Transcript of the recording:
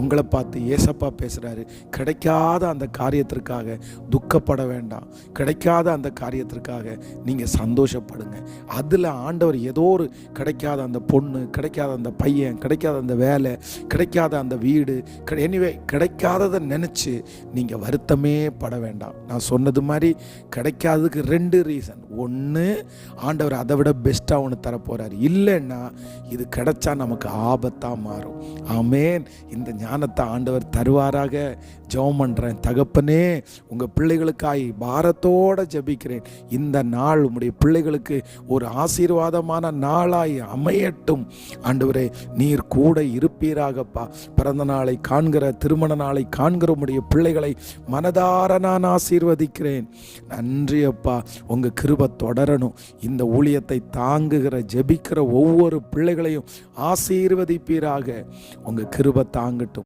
உங்களை பார்த்து ஏசப்பா பேசுகிறாரு கிடைக்காத அந்த காரியத்திற்காக துக்கப்பட வேண்டாம். கிடைக்காத அந்த காரியத்திற்காக நீங்கள் சந்தோஷப்படுங்க. அதில் ஆண்டவர் ஏதோ ஒரு கிடைக்காத அந்த பொண்ணு கிடைக்காத அந்த பையன் கிடைக்காத அந்த வேலை கிடைக்காத அந்த வீடு எனிவே கிடைக்காததை நினச்சி நீங்கள் வருத்தமே பட வேண்டாம். நான் சொன்னது மாதிரி கிடைக்காததுக்கு ரெண்டு ரீசன் ஒன்று ஆண்டவர் அதை விட பெஸ்ட்டாக ஒன்று தரப்போகிறார் இல்லைன்னா இது கிடைச்சா நமக்கு ஆபத்தாக மாறும். ஆமேன் இந்த ஞானத்தை ஆண்டவர் தருவாராக. ஜெபம் பண்ணுறேன் தகப்பனே உங்கள் பிள்ளைகளுக்காய் பாரத்தோடு ஜெபிக்கிறேன். இந்த நாள் உங்களுடைய பிள்ளைகளுக்கு ஒரு ஆசீர்வாதமான நாளாய் அமையட்டும். ஆண்டவரே நீர் கூட இருப்பீராகப்பா. பிறந்த நாளை காண்கிற திருமண நாளை காண்கிற உடைய பிள்ளைகளை மனதார நான் ஆசீர்வதிக்கிறேன். நன்றி அப்பா. உங்கள் கிருபை தொடரணும். இந்த ஊழியத்தை தாங்குகிற ஜெபிக்கிற ஒவ்வொரு பிள்ளைகளையும் ஆசீர்வதிப்பீராக. உங்கள் கிருபை தாங்கட்டும்.